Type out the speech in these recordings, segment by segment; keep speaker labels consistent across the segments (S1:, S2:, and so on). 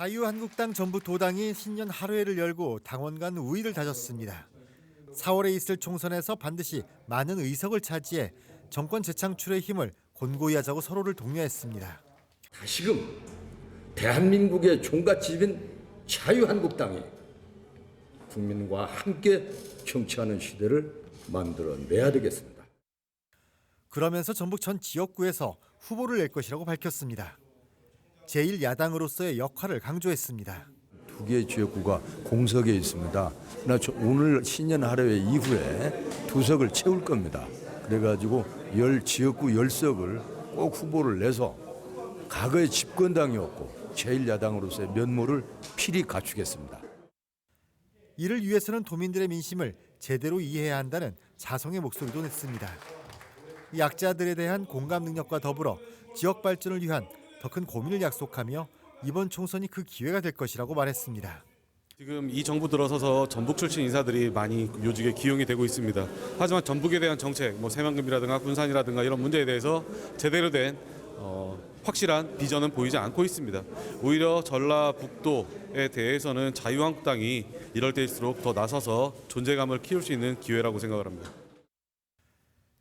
S1: 자유한국당 전북도당이 신년 하루회를 열고 당원 간 우위를 다졌습니다. 4월에 있을 총선에서 반드시 많은 의석을 차지해 정권 재창출의 힘을 곤고히 하자고 서로를 독려했습니다.
S2: 다시금 대한민국의 종갓집인 자유한국당이 국민과 함께 정치하는 시대를 만들어내야 되겠습니다.
S1: 그러면서 전북 전 지역구에서 후보를 낼 것이라고 밝혔습니다. 제1야당으로서의 역할을 강조했습니다.
S3: 두 개의 지역구가 공석에 있습니다. 나 저- 오늘 신년 하루회 이후에 두 석을 채울 겁니다. 그래가지고 열 지역구 열 석을 꼭 후보를 내서 과거의 집권당이었고 제1야당으로서의 면모를 필히 갖추겠습니다.
S1: 이를 위해서는 도민들의 민심을 제대로 이해해야 한다는 자성의 목소리도 냈습니다. 약자들에 대한 공감 능력과 더불어 지역 발전을 위한 더 큰 고민을 약속하며 이번 총선이 그 기회가 될 것이라고 말했습니다.
S4: 지금 이 정부 들어서서 전북 출신 인사들이 많이 요직에 기용이 되고 있습니다. 하지만 전북에 대한 정책, 뭐 새만금이라든가 군산이라든가 이런 문제에 대해서 제대로 된 어, 확실한 비전은 보이지 않고 있습니다. 오히려 전라북도에 대해서는 자유한국당이 이럴 때일수록 더 나서서 존재감을 키울 수 있는 기회라고 생각을 합니다.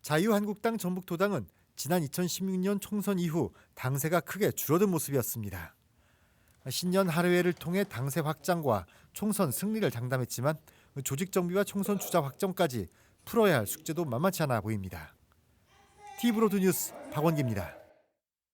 S1: 자유한국당 전북도당은 지난 2016년 총선 이후 당세가 크게 줄어든 모습이었습니다. 신년 하루회를 통해 당세 확장과 총선 승리를 장담했지만 조직 정비와 총선 주자 확정까지 풀어야 할 숙제도 만만치 않아 보입니다. 티브로드 뉴스 박원기입니다.